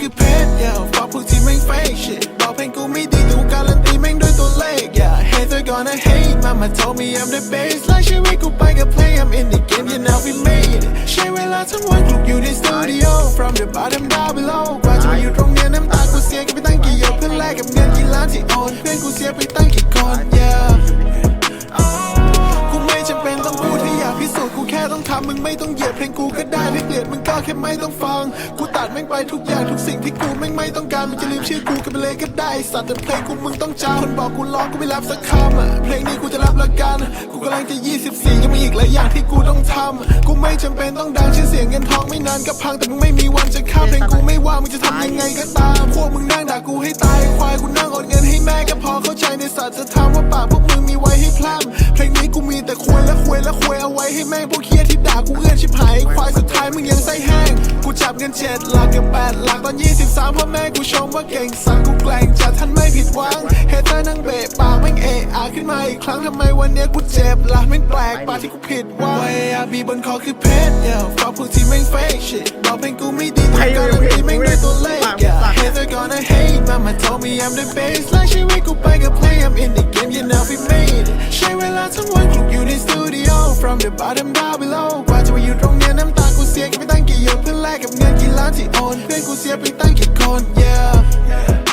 คือเพชร yeah ฝากพวกที่แม่ง fake shit บอกเพลงกูไม่ดีแต่กูการันตีแม่งด้วยตัวเลข yeah hater gonna hate mama told me I'm the best ไล่ชีวิตกูไปกับเพลง I'm in the game you know we made it ใช้เวลาทั้งวันกลุกอยู่ในสตูดิโอ from the bottom down below กว่าจะมาอยู่ตรงเนี้ยน้ำตากูเสียกันไปตั้งกี่หยดเพื่อแลกกับเงินกี่ล้านที่โอนเพื่อนกูเสียไปตั้งกี่คน ต้องทำมึงไม่ต้องเหยียดเพลงกูก็ได้ไม่เกลียดมึงก็แค่ไม่ต้องฟัง กูตัดแม่งไปทุกอย่างทุกสิ่งที่กูแม่งไม่ต้องการมึงจะลืมชื่อกูกันไปเลยก็ได้สัตว์แต่เพลงกูมึงต้องจำคนบอกกูร้องกูไม่รับสักคำอะเพลงนี้กูจะรับละกัน กูกำลังจะ 24 ยังมีอีกหลายอย่างที่กูต้องทำกูไม่จำเป็นต้องดังชื่อเสียงเงินทองไม่นานก็พังแต่มึงไม่มีวันจะข้ามเพลงกูไม่ว่ามึงจะทำยังไงก็ตามพวกมึงนั่งด่ากูให้ตายควายกูนั่งอดเงินให้แม่ก็พอเข้าใจในสัตว์จะทำว่าปากพวกมึงมีไว้ให้พร่ำ เพลงนี้กูมีแต่ควยและควยและควยเอาไว้ให้แม่งพวกเคียที่ด่ากูเอื้อนชิบหายควายสุดท้ายมึงยังไส้แห้ง กูจับเงินเจ็ดหลักกับแปดหลักตอน23พ่อแม่กูชมว่าเก่งสังกูแกล้งจัดท่านไม่ผิดหวังเฮเตอร์นั่งเบะปากแม่งเอะอะขึ้นมาอีกครั้งทำไมวันเนี้ยกูเจ็บล่ะแม่งแปลกปากที่กูผิดหวังไว้อาบีบนคอคือเพชร yeah ฝากพวกที่แม่ง fake shit บอกเพลงกูไม่ดีแต่การันตีแม่งด้วยตัวเลข yeah hater gonna hate mama told me I'm the best ไล่ชีวิตกูไปกับเพลง I'm in the game you know we made อทั้งวันคลุกอยู่ในสตูดิโอ from the bottom down below กว่าจะมาอยู่ตรงเนี้ยน้ำตากูเสียกันไปตั้งกี่หยดเพื่อแลกกับเงินกี่ล้านที่โอน เพื่อนกูเสียไปตั้งกี่คน yeah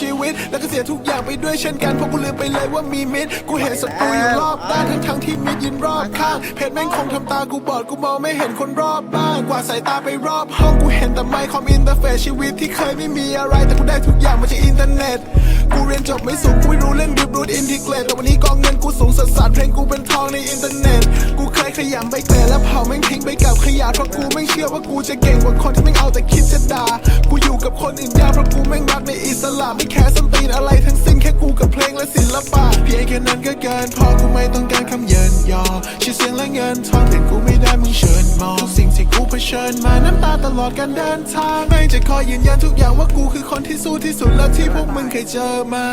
ชีวิต แล้วก็เสียทุกอย่างไปด้วยเช่นกันเพราะกูลืมไปเลยว่ามีมิตรกูเห็นศัตรูอยู่รอบด้านทั้งทั้งๆที่มิตรยืนรอบข้างเพจแม่งคงทำตากูบอดกูมองไม่เห็นคนรอบบ้านกว่าสายตาไปรอบห้องกูเห็นแต่ไมค์คอมอินเตอร์เฟซชีวิตที่เคยไม่มีอะไร แต่กูได้ทุกอย่างมาจากอินเทอร์เน็ตกูเรียนจบไม่สูงกูไม่รู้เรื่องดิบรูดอินทิเกรตแต่วันนี้กองเงินกูสูงสัสสัสเพลงกูเป็นทองในอินเทอร์เน็ตกู ขยำใบเตะแล้วเผาแม่งทิ้งไปกับขยะเพราะกูไม่เชื่อว่ากูจะเก่งกว่าคนที่แม่งเอาแต่คิดจะด่ากูอยู่กับคนอื่นยากเพราะกูแม่งรักในอิสระไม่แคร์ส้นตีนอะไรทั้งสิ้นแค่กูกับเพลงและศิลปะเพียงแค่นั้นก็เกินพอกูไม่ต้องการคำเยินยอชื่อเสียงและเงินทองแต่กูไม่ได้มึงเชิญมองทุกสิ่งที่กูเผชิญมาน้ำตาตลอดการเดินทางไม่งจะคอยยืนยันทุกอย่างว่ากูคือคนที่สู้ที่สุดและที่พวกมึงเคยเจอมา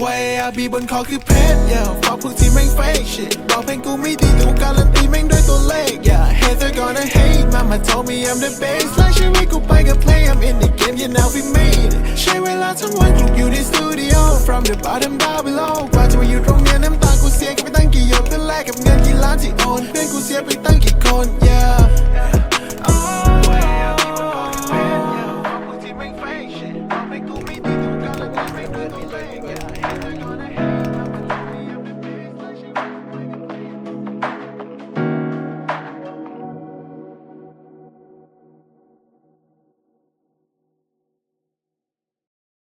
ไว้อาบีบนคอคือเพชร yeah ฝากพวกที่แม่ง fake shit บอกเพลงกูไม่ดีแต่กูการันตีแม่งด้วยตัวเลข yeah hater gonna hate mama told me I'm the best ไล่ชีวิตกูไปกับเพลง I'm in the game yeah now we made it ใช้เวลาทั้งวันกลุกอยู่ในสตูดิโอ from the bottom down below